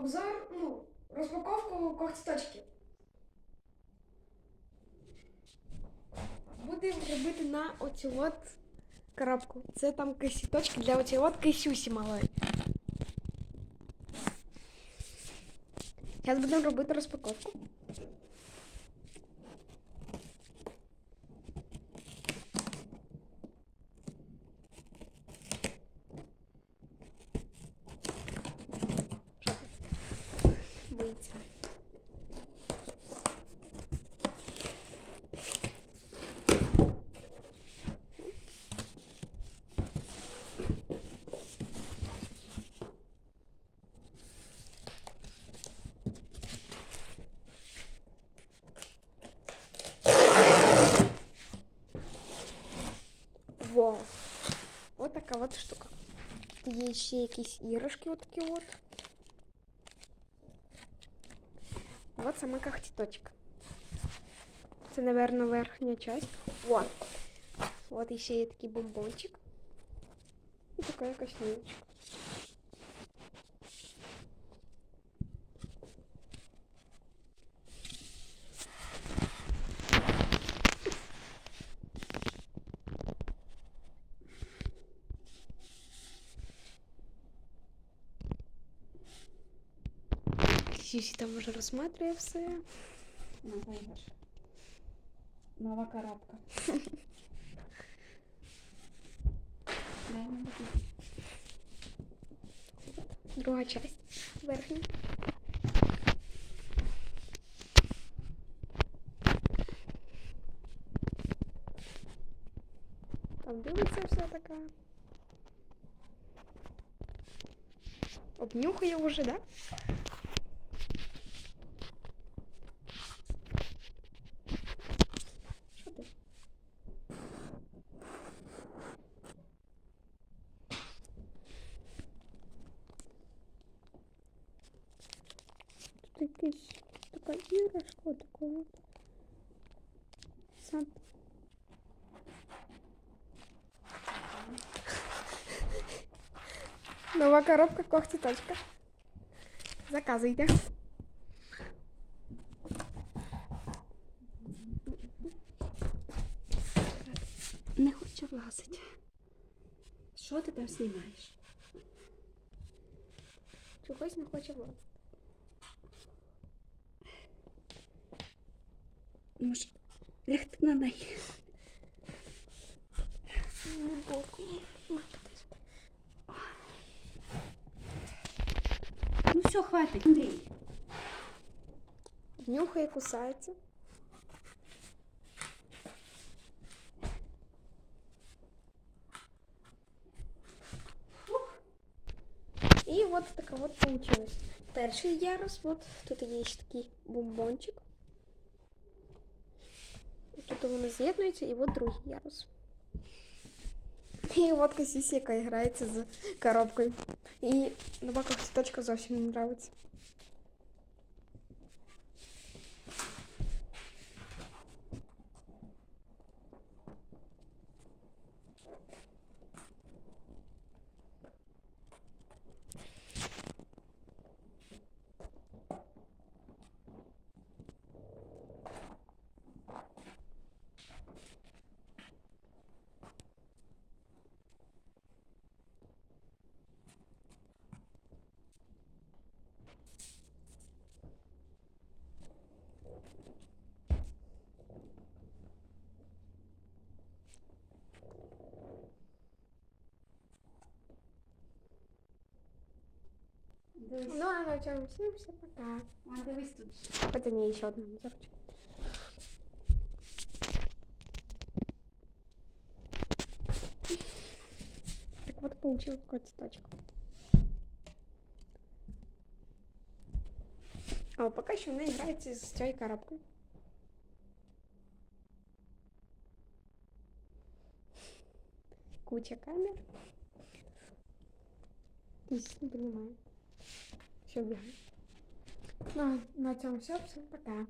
обзор, ну, розпаковку когтіточки. Будемо робити на оцю от коробку. Це там кисіточки для оцієї от кисюсі малої. Зараз будемо робити розпаковку. Вау. Вот така от штука. Є ще якісь іграшки отакі от. Вот сама когтеточка. Це, наверное, верхня часть. Вот. Вот ще є такий бомбончик. І така якась ниточка. Сюсі там уже розсматриває все. Нова іграшка. Нова коробка. Дай мені таку. Друга часть. Верхня. Там дивиться все така. Обнюхає вже, да? Тут така іграшка такого. Сам. Нова коробка когті точка. Заказуйте. Не хочу влазити. Що ти там знімаєш? Чогось не хоче влазити. Може, лягти на неї. Глибоко. Ну все, хватить, Андрій. Нюхає, кусається. І от така от получилась. Перший ярус, от тут є ще такий бомбончик. І Тут вони з'єднуються, і от другий ярус. І от Касісі, яка грається з коробкою. І на баках цвіточка зовсім не нравиться. Дивись. Ну, а на цьому всім все пока. А, дивись тут. Это не еще одна мусорочка. Так вот получил какую-то цветочку. А пока еще она играется с той коробкой. Куча камер. Здесь не понимаю. Все, бегаем. Ну, на этом все. Всем пока.